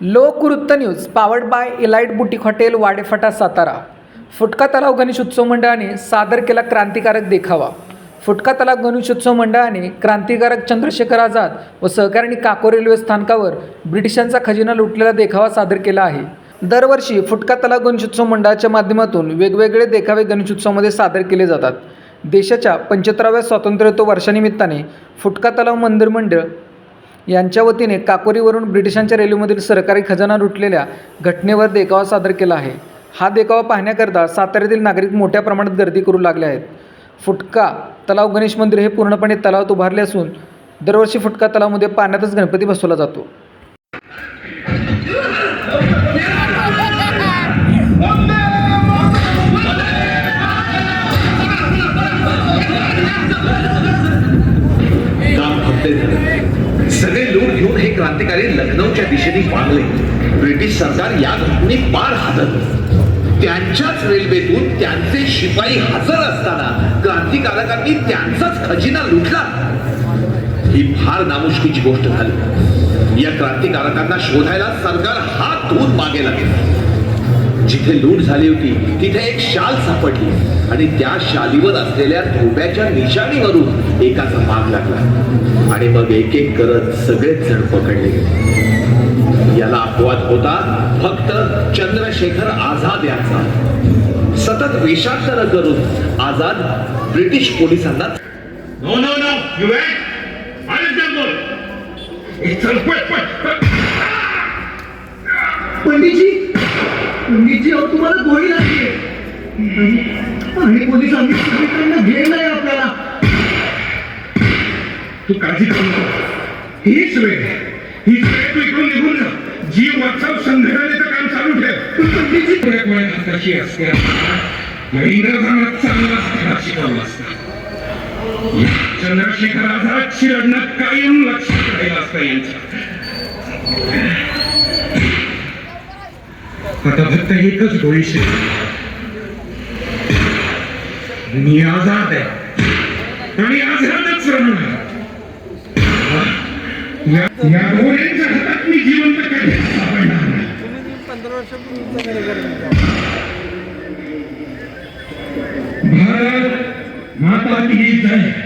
Lokvrutt news powered by elite boutique hotel Wadephata Satara. फुटका तलाव गणेशोत्सव मंडळाने सादर केला क्रांतिकारक देखावा. फुटका तलाव गणेशोत्सव मंडळाने क्रांतिकारक चंद्रशेखर आझाद व सहकारिणी काको रेल्वे स्थानकावर ब्रिटिशांचा खजिना लुटलेला देखावा सादर केला आहे. दरवर्षी फुटका तलाव गणेशोत्सव मंडळाच्या माध्यमातून वेगवेगळे देखावे गणेशोत्सवामध्ये सादर केले जातात. देशाच्या पंच्याहत्तराव्या स्वातंत्र्योत्सव वर्षानिमित्ताने फुटका तलाव मंदिर मंडळ यांच्या वतीने काकोरीवरून ब्रिटिशांच्या रेल्वेमधील सरकारी खजाना लुटलेल्या घटनेवर देखावा सादर केला आहे. हा देखावा पाहण्याकरता साताऱ्यातील नागरिक मोठ्या प्रमाणात गर्दी करू लागले आहेत. फुटका तलाव गणेश मंदिर हे पूर्णपणे तलावात उभारले असून दरवर्षी फुटका तलावामध्ये पाण्यातच गणपती बसवला जातो. क्रांतिकारी लखनौच्या दिशेने वागले. ब्रिटिश सरकार या घटनेत पार हादरलं त्यांच्याच रेल्वेतून त्यांचे शिपाई हजर असताना क्रांतिकारकांनी त्यांचाच खजिना लुटला. ही फार नामुष्कीची गोष्ट झाली. या क्रांतिकारकांना शोधायला सरकार हात धुवून मागे लागेल. जिथे लूट झाली होती तिथे एक शाल सापडली. आणि त्या शालीवर असलेल्या धोब्याच्या निशाणीवरून एकाचा माग लागला. आणि मग एक एक करत सगळेच जण पकडले गेले. याला अपवाद होता फक्त चंद्रशेखर आझाद यांचा. सतत वेषांतर करून आझाद ब्रिटिश पोलिसांना No, no, no, you ain't. Unacceptable. चल अहो तुम्हाला गोळी लागली आणि पोलिसांनी सगळीकडनं घेरलंय आपल्याला. तू काळजी करू नको. हीच वेळ. आहे. हीच वेळ तू इकडून निघून जा. जी वाचव संघटनेचं काम चालू ठेव. तू संधीची पुढे पुढे कशी असते. इंग्रजांना चांगला धडा शिकवला असता. चंद्रशेखर आझादची लढणं कायम लक्षात राहिलं असतं यांच्या आता फक्त एकच गोळी शिकली मी आझाद आहे. आणि आझादच राहणार या या हातात मी जिवंत कधी सापडणार भारत माता की जय.